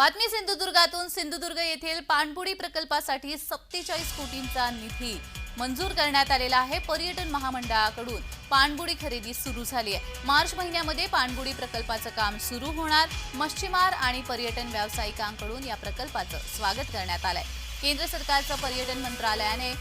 बातमी सिंधुदुर्गातून सिंधुदुर्ग येथील पाणबुडी प्रकल्पासाठी सत्तेचाळीस कोटींचा निधी मंजूर करण्यात आलेला आहे. पर्यटन महामंडळाकडून पाणबुडी खरेदी सुरू झाली आहे. मार्च महिन्यामध्ये पाणबुडी प्रकल्पाचं काम सुरू होणार. मच्छीमार आणि पर्यटन व्यावसायिकांकडून या प्रकल्पाचं स्वागत करण्यात आलंय. केंद्र सरकारचं पर्यटन मंत्रालयाने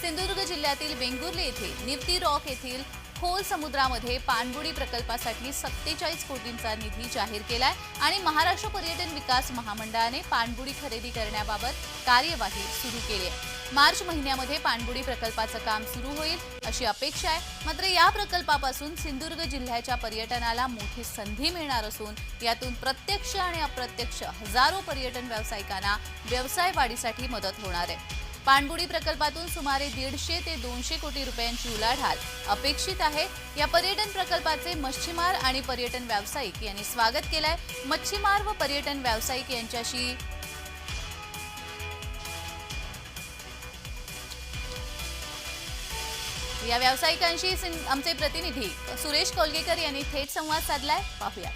सिंधुदुर्ग जिल्ह्यातील वेंगुर्ले येथे निफ्ती रॉक येथील खोल समुद्रामध्ये पाणबुडी प्रकल्पासाठी सत्तेचाळीस कोटींचा निधी जाहीर केलाय आणि महाराष्ट्र पर्यटन विकास महामंडळाने पाणबुडी खरेदी करण्याबाबत कार्यवाही सुरू केली आहे. मार्च महिन्यामध्ये पाणबुडी प्रकल्पाचं काम सुरू होईल अशी अपेक्षा आहे. मात्र या प्रकल्पापासून सिंधुदुर्ग जिल्ह्याच्या पर्यटनाला मोठी संधी मिळणार असून यातून प्रत्यक्ष आणि अप्रत्यक्ष हजारो पर्यटन व्यावसायिकांना व्यवसाय वाढीसाठी मदत होणार आहे. पाणबुडी प्रकल्पातून सुमारे दीडशे ते दोनशे कोटी रुपयांची उलाढाल अपेक्षित आहे. या पर्यटन प्रकल्पाचे मच्छीमार आणि पर्यटन व्यावसायिक यांनी स्वागत केलंय. मच्छीमार व पर्यटन व्यावसायिक यांच्याशी या व्यावसायिकांशी आमचे प्रतिनिधी सुरेश कोलगेकर यांनी थेट संवाद साधलाय. पाहूया.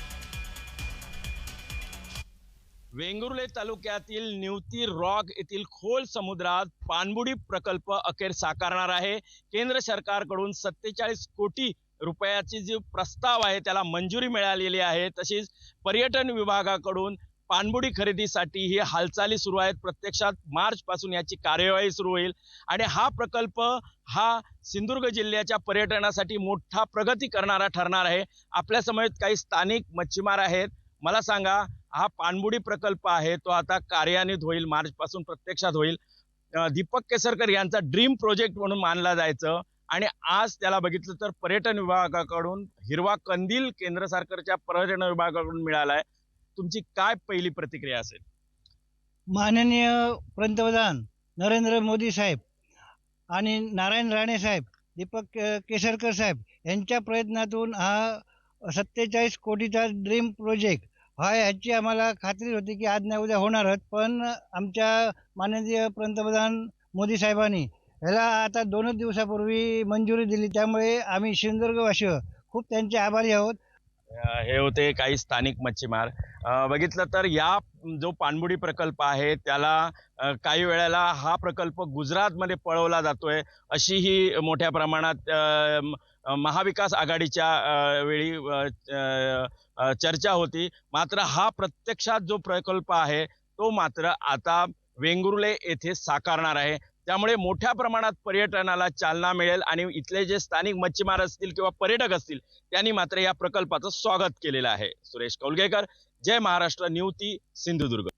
वेंगुर्ले तालुक्यातील निवती रॉक येथील खोल समुद्रात पाणबुडी प्रकल्प अखेर साकारणार आहे. केंद्र सरकारकडून सत्तेचाळीस कोटी रुपयाची जी प्रस्ताव आहे त्याला मंजुरी मिळालेली आहे. तशीच पर्यटन विभागाकडून पाणबुडी खरेदीसाठी ही हालचाली सुरू आहेत. प्रत्यक्षात मार्चपासून याची कार्यवाही सुरू होईल. आणि हा प्रकल्प हा सिंधुदुर्ग जिल्ह्याच्या पर्यटनासाठी मोठा प्रगती करणारा ठरणार आहे. आपल्या काही स्थानिक मच्छीमार आहेत. मला सांगा हा पाणबुडी प्रकल्प आहे तो आता कार्यान्वित होईल मार्चपासून प्रत्यक्षात होईल. दीपक केसरकर यांचा ड्रीम प्रोजेक्ट म्हणून मानला जायचं आणि आज त्याला बघितलं तर पर्यटन विभागाकडून हिरवा कंदील केंद्र सरकारच्या पर्यटन विभागाकडून मिळाला आहे तुमची काय पहिली प्रतिक्रिया असेल? माननीय पंतप्रधान नरेंद्र मोदी साहेब आणि नारायण राणे साहेब दीपक के- केसरकर साहेब यांच्या प्रयत्नातून हा सत्तेचाळीस कोटीचा ड्रीम प्रोजेक्ट हा ह्याची आम्हाला खात्री होती की आज नाही उद्या होणारच पण आमच्या माननीय पंतप्रधान मोदी साहेबांनी ह्याला आता दोनच दिवसापूर्वी मंजुरी दिली. त्यामुळे आम्ही सिंधुदुर्गवासी खूप त्यांचे आभारी आहोत. हे होते काही स्थानिक मच्छीमार. बघितलं तर या जो पाणबुडी प्रकल्प आहे त्याला काही वेळेला हा प्रकल्प गुजरातमध्ये पळवला जातोय अशी ही मोठ्या प्रमाणात महाविकास आघाडीच्या वेळी चर्चा होती. मात्र हा प्रत्यक्षात जो प्रकल्प आहे तो मात्र आता वेंगुर्ले येथे साकारणार आहे. त्यामुळे मोठ्या प्रमाणात पर्यटनाला चालना मिळेल आणि इथले जे स्थानिक मच्छीमार असतील किंवा पर्यटक असतील त्यांनी मात्र या प्रकल्पाचं स्वागत केलेलं आहे. सुरेश कौलगेकर जय महाराष्ट्र न्यूती सिंधुदुर्ग.